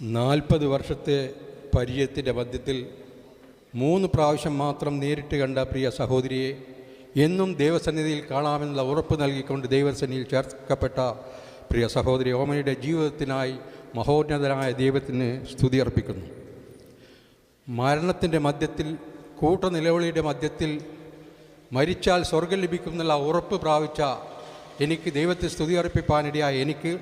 നാൽപ്പത് വർഷത്തെ പരിചയത്തിന്റെ മധ്യത്തിൽ മൂന്ന് പ്രാവശ്യം മാത്രം നേരിട്ട് കണ്ട പ്രിയ സഹോദരിയെ എന്നും ദേവസന്നിധിയിൽ കാണാമെന്നുള്ള ഉറപ്പ് നൽകിക്കൊണ്ട് ദൈവസന്നിധിയിൽ ചേർക്കപ്പെട്ട പ്രിയ സഹോദരി ഓമനയുടെ ജീവിതത്തിനായി മഹോന്നതനായ ദൈവത്തിന് സ്തുതി അർപ്പിക്കുന്നു. മരണത്തിന്റെ മധ്യത്തിൽ കൂട്ടനിലവിളിയുടെ മധ്യത്തിൽ മരിച്ചാൽ സ്വർഗം ലഭിക്കുമെന്നുള്ള ഉറപ്പ് പ്രാപിച്ച എനിക്ക് ദൈവത്തെ സ്തുതി അർപ്പിപ്പാനിടയായ എനിക്ക്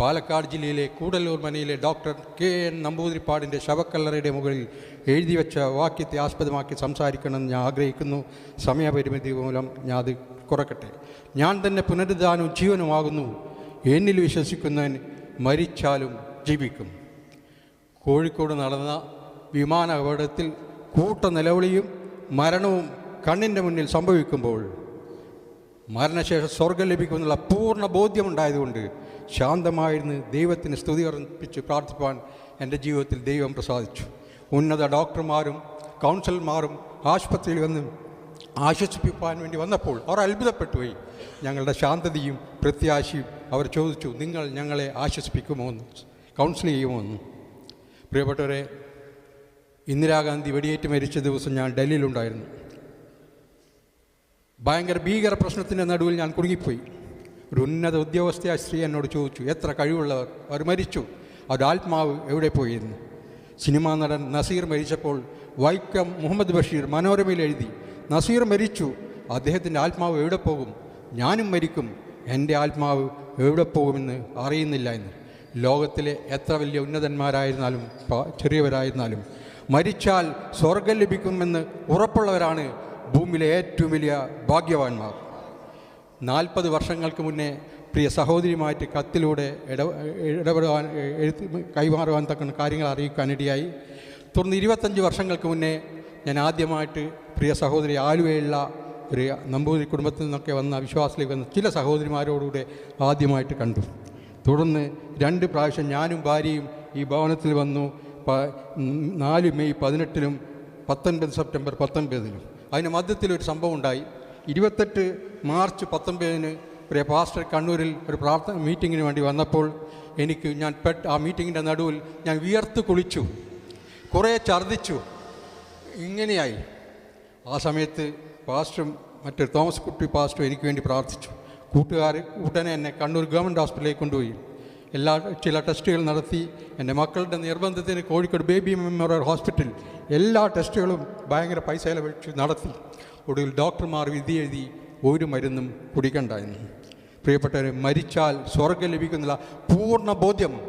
പാലക്കാട് ജില്ലയിലെ കൂടല്ലൂർ മനയിലെ ഡോക്ടർ കെ എൻ നമ്പൂതിരിപ്പാടിന്റെ ശവക്കല്ലറയുടെ മുകളിൽ എഴുതി വെച്ച വാക്യത്തെ ആസ്പദമാക്കി സംസാരിക്കണമെന്ന് ഞാൻ ആഗ്രഹിക്കുന്നു. സമയപരിമിതി മൂലം ഞാൻ അത് കുറക്കട്ടെ. ഞാൻ തന്നെ പുനരുദ്ധാനവും ജീവനുമാകുന്നു. എന്നിൽ വിശ്വസിക്കുന്നവൻ മരിച്ചാലും ജീവിക്കും. കോഴിക്കോട് നടന്ന വിമാന അപകടത്തിൽ കൂട്ട നിലവിളിയും മരണവും കണ്ണിന്റെ മുന്നിൽ സംഭവിക്കുമ്പോൾ മരണശേഷം സ്വർഗം ലഭിക്കുമെന്നുള്ള പൂർണ ബോധ്യമുണ്ടായതുകൊണ്ട് ശാന്തമായിരുന്ന് ദൈവത്തിന് സ്തുതി അർപ്പിച്ച് പ്രാർത്ഥിപ്പാൻ എന്റെ ജീവിതത്തിൽ ദൈവം പ്രസാദിച്ചു. ഉന്നത ഡോക്ടർമാരും കൗൺസിലർമാരും ആശുപത്രിയിൽ വന്ന് ആശ്വസിപ്പിക്കാൻ വേണ്ടി വന്നപ്പോൾ അവർ അത്ഭുതപ്പെട്ടു പോയി ഞങ്ങളുടെ ശാന്തതയും പ്രത്യാശയും അവർ ചോദിച്ചു നിങ്ങൾ ഞങ്ങളെ ആശ്വസിപ്പിക്കുമോ എന്ന് കൗൺസിൽ ചെയ്യുമോ എന്ന് പ്രിയപ്പെട്ടവരെ ഇന്ദിരാഗാന്ധി വെടിയേറ്റ് മരിച്ച ദിവസം ഞാൻ ഡൽഹിയിലുണ്ടായിരുന്നു. ഭയങ്കര ഭീകര പ്രശ്നത്തിന്റെ നടുവിൽ ഞാൻ കുടുങ്ങിപ്പോയി. ഒരു ഉന്നത ഉദ്യോഗസ്ഥ സ്ത്രീ എന്നോട് ചോദിച്ചു എത്ര കഴിവുള്ളവർ? അവർ മരിച്ചു. അവരുടെ ആത്മാവ് എവിടെ പോയിരുന്നു സിനിമാ നടൻ നസീർ മരിച്ചപ്പോൾ വൈക്കം മുഹമ്മദ് ബഷീർ മനോരമയിൽ എഴുതി നസീർ മരിച്ചു. അദ്ദേഹത്തിന്റെ ആത്മാവ് എവിടെ പോകും? ഞാനും മരിക്കും. എന്റെ ആത്മാവ് എവിടെ പോകുമെന്ന് അറിയുന്നില്ല എന്ന്. ലോകത്തിലെ എത്ര വലിയ ഉന്നതന്മാരായിരുന്നാലും ചെറിയവരായിരുന്നാലും മരിച്ചാൽ സ്വർഗം ലഭിക്കുമെന്ന് ഉറപ്പുള്ളവരാണ് ഭൂമിയിലെ ഏറ്റവും വലിയ ഭാഗ്യവാന്മാർ. നാൽപ്പത് വർഷങ്ങൾക്ക് മുന്നേ പ്രിയ സഹോദരിയുമായിട്ട് കത്തിലൂടെ ഇട ഇടപെടുവാൻ എഴുത്ത് കൈമാറുവാൻ തക്ക കാര്യങ്ങൾ അറിയിക്കാനിടയായി. തുടർന്ന് ഇരുപത്തഞ്ച് വർഷങ്ങൾക്ക് മുന്നേ ഞാൻ ആദ്യമായിട്ട് പ്രിയ സഹോദരി ആലുവയുള്ള ഒരു നമ്പൂതിരി കുടുംബത്തിൽ നിന്നൊക്കെ വന്ന വിശ്വാസത്തിലേക്ക് വന്ന ചില സഹോദരിമാരോടുകൂടെ ആദ്യമായിട്ട് കണ്ടു. തുടർന്ന് രണ്ട് പ്രാവശ്യം ഞാനും ഭാര്യയും ഈ ഭവനത്തിൽ വന്നു. നാല് മെയ് പതിനെട്ടിലും പത്തൊൻപത് സെപ്റ്റംബർ പത്തൊൻപതിലും അതിന് മധ്യത്തിൽ ഒരു സംഭവം ഉണ്ടായി. ഇരുപത്തെട്ട് മാർച്ച് പത്തൊമ്പതിന് പ്രിയ പാസ്റ്റർ കണ്ണൂരിൽ ഒരു പ്രാർത്ഥന മീറ്റിങ്ങിന് വേണ്ടി വന്നപ്പോൾ എനിക്ക് ഞാൻ പെട്ട് ആ മീറ്റിങ്ങിന്റെ നടുവിൽ ഞാൻ വിയർത്ത് കുളിച്ചു കുറേ ഛർദ്ദിച്ചു. ഇങ്ങനെയായി. ആ സമയത്ത് പാസ്റ്ററും മറ്റൊരു തോമസ് കുട്ടി പാസ്റ്ററും എനിക്ക് വേണ്ടി പ്രാർത്ഥിച്ചു. കൂട്ടുകാർ ഉടനെ എന്നെ കണ്ണൂർ ഗവൺമെന്റ് ഹോസ്പിറ്റലിലേക്ക് കൊണ്ടുപോയി. എല്ലാ ചില ടെസ്റ്റുകൾ നടത്തി. എന്റെ മക്കളുടെ നിർബന്ധത്തിന് കോഴിക്കോട് ബേബി മെമ്മോറിയൽ ഹോസ്പിറ്റൽ എല്ലാ ടെസ്റ്റുകളും ഭയങ്കര പൈസ ചെലവഴിച്ച് നടത്തി. ഒടുവിൽ ഡോക്ടർമാർ വിധി എഴുതി ഒരു മരുന്നും കുടിക്കണ്ടായിരുന്നു. പ്രിയപ്പെട്ടവരെ മരിച്ചാൽ സ്വർഗം ലഭിക്കുന്നില്ല. പൂർണ ബോധ്യം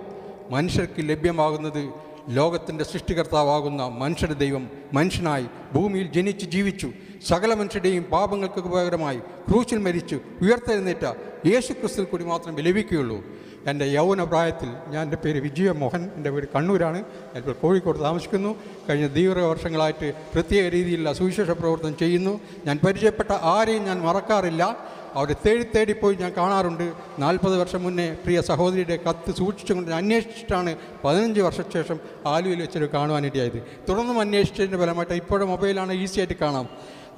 മനുഷ്യർക്ക് ലഭ്യമാകുന്നത് ലോകത്തിന്റെ സൃഷ്ടികർത്താവാകുന്ന മനുഷ്യരുടെ ദൈവം മനുഷ്യനായി ഭൂമിയിൽ ജനിച്ച് ജീവിച്ചു. സകല മനുഷ്യരുടെയും പാപങ്ങൾക്ക് ഉപകരമായി ക്രൂശിൽ മരിച്ചു ഉയർത്തെഴുന്നേറ്റ യേശു ക്രിസ്തുവിൽ കൂടി മാത്രം ലഭിക്കുകയുള്ളൂ. എന്റെ യൗവനപ്രായത്തിൽ ഞാൻ എന്റെ പേര് വിജയ മോഹൻ എന്റെ വീട് കണ്ണൂരാണ്. ഞാനിപ്പോൾ കോഴിക്കോട് താമസിക്കുന്നു. കഴിഞ്ഞ ദീർഘ വർഷങ്ങളായിട്ട് പ്രത്യേക രീതിയിലുള്ള സുവിശേഷ പ്രവർത്തനം ചെയ്യുന്നു. ഞാൻ പരിചയപ്പെട്ട ആരെയും ഞാൻ മറക്കാറില്ല. അവരെ തേടി തേടിപ്പോയി ഞാൻ കാണാറുണ്ട്. നാൽപ്പത് വർഷം മുന്നേ പ്രിയ സഹോദരിയുടെ കത്ത് സൂക്ഷിച്ചുകൊണ്ട് അന്വേഷിച്ചിട്ടാണ് പതിനഞ്ച് വർഷത്തിന് ശേഷം ആലുവയിൽ വെച്ചൊരു കാണുവാനിടയായത്. തുടർന്നും അന്വേഷിച്ചതിന്റെ ഫലമായിട്ട് ഇപ്പോഴും മൊബൈലാണ് ഈസി ആയിട്ട് കാണാം.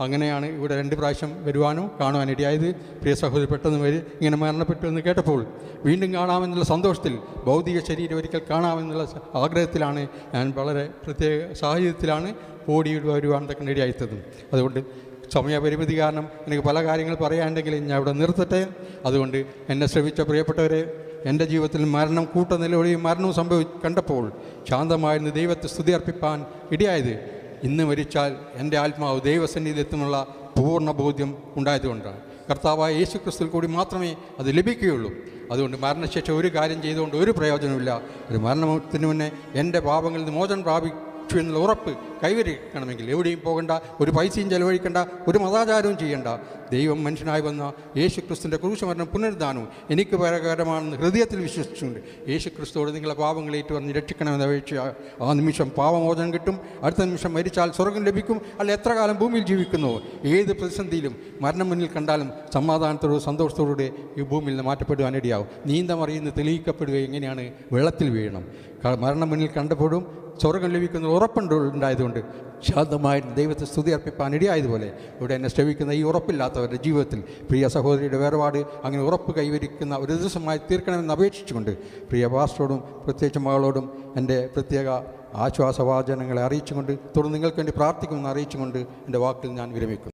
അങ്ങനെയാണ് ഇവിടെ രണ്ട് പ്രാവശ്യം വരുവാനും കാണുവാനിടയായത്. പ്രിയ സഹോദരി പെട്ടെന്ന് വരി ഇങ്ങനെ മരണപ്പെട്ടു എന്ന് കേട്ടപ്പോൾ വീണ്ടും കാണാമെന്നുള്ള സന്തോഷത്തിൽ ഭൗതിക ശരീരം ഒരിക്കൽ കാണാമെന്നുള്ള ആഗ്രഹത്തിലാണ് ഞാൻ വളരെ പ്രത്യേക സാഹചര്യത്തിലാണ് ഓടി വരുവാൻ തക്ക ഇടയായിത്തതും അതുകൊണ്ട് സമയപരിമിതി കാരണം എനിക്ക് പല കാര്യങ്ങൾ പറയാനുണ്ടെങ്കിൽ ഞാൻ അവിടെ നിർത്തട്ടെ. അതുകൊണ്ട് എന്നെ ശ്രമിച്ച പ്രിയപ്പെട്ടവരെ എന്റെ ജീവിതത്തിൽ മരണം കൂട്ട നിലവിളിയും മരണവും സംഭവി കണ്ടപ്പോൾ ശാന്തമായിരുന്നു ദൈവത്തെ സ്തുതി അർപ്പിപ്പാൻ ഇടയായത് ഇന്ന് മരിച്ചാൽ എന്റെ ആത്മാവ് ദൈവസന്നിധിയിലെത്തുന്നുള്ള പൂർണ ബോധ്യം ഉണ്ടായതുകൊണ്ടാണ്. കർത്താവായ യേശു ക്രിസ്തുവിൽ കൂടി മാത്രമേ അത് ലഭിക്കുകയുള്ളൂ. അതുകൊണ്ട് മരണശേഷം ഒരു കാര്യം ചെയ്തുകൊണ്ട് ഒരു പ്രയോജനമില്ല ഒരു മരണത്തിന് മുന്നേ എന്റെ പാപങ്ങളിൽ നിന്ന് മോചനം പ്രാപിച്ചു എന്നുള്ള ഉറപ്പ് കൈവരിക്കണമെങ്കിൽ എവിടെയും പോകണ്ട ഒരു പൈസയും ചെലവഴിക്കേണ്ട ഒരു മതാചാരവും ചെയ്യേണ്ട. ദൈവം മനുഷ്യനായി വന്ന യേശു ക്രിസ്തുവിന്റെ ക്രൂശമരണം പുനരുദ്ധാനവും എനിക്ക് പരകരമാണെന്ന് ഹൃദയത്തിൽ വിശ്വസിച്ചുകൊണ്ട് യേശു ക്രിസ്തുവോട് നിങ്ങളെ പാപങ്ങളേറ്റ് വന്ന് രക്ഷിക്കണമെന്ന് അപേക്ഷ ആ നിമിഷം പാപമോചനം കിട്ടും. അടുത്ത നിമിഷം മരിച്ചാൽ സ്വർഗം ലഭിക്കും. അല്ല എത്ര കാലം ഭൂമിയിൽ ജീവിക്കുന്നു? ഏത് പ്രതിസന്ധിയിലും മരണം മുന്നിൽ കണ്ടാലും സമാധാനത്തോടും സന്തോഷത്തോടുകൂടി ഈ ഭൂമിയിൽ നിന്ന് മാറ്റപ്പെടുവാനിടയാവും നീന്തമറിയുന്ന തെളിയിക്കപ്പെടുക എങ്ങനെയാണ്? വെള്ളത്തിൽ വീഴണം. മരണം മുന്നിൽ കണ്ടപ്പോഴും സ്വർഗം ലഭിക്കുന്ന ഉറപ്പുണ്ട് ഉണ്ടായതുകൊണ്ട് ദൈവത്തെ സ്തുതി അർപ്പിപ്പാൻ ഇടയായതുപോലെ ഇവിടെ എന്നെ ശ്രമിക്കുന്ന ഈ ഉറപ്പില്ലാത്തവരുടെ ജീവിതത്തിൽ പ്രിയ സഹോദരിയുടെ വേർപാട് അങ്ങനെ ഉറപ്പ് കൈവരിക്കുന്ന ഒരു ദിവസമായി തീർക്കണമെന്ന് അപേക്ഷിച്ചുകൊണ്ട് പ്രിയ പാസ്റ്ററോടും പ്രത്യേകിച്ച് മകളോടും എന്റെ പ്രത്യേക ആശ്വാസവാചനങ്ങളെ അറിയിച്ചുകൊണ്ട് തുടർന്ന് നിങ്ങൾക്ക് വേണ്ടി പ്രാർത്ഥിക്കുമെന്ന് അറിയിച്ചുകൊണ്ട് എന്റെ വാക്കിൽ ഞാൻ വിരമിക്കുന്നു.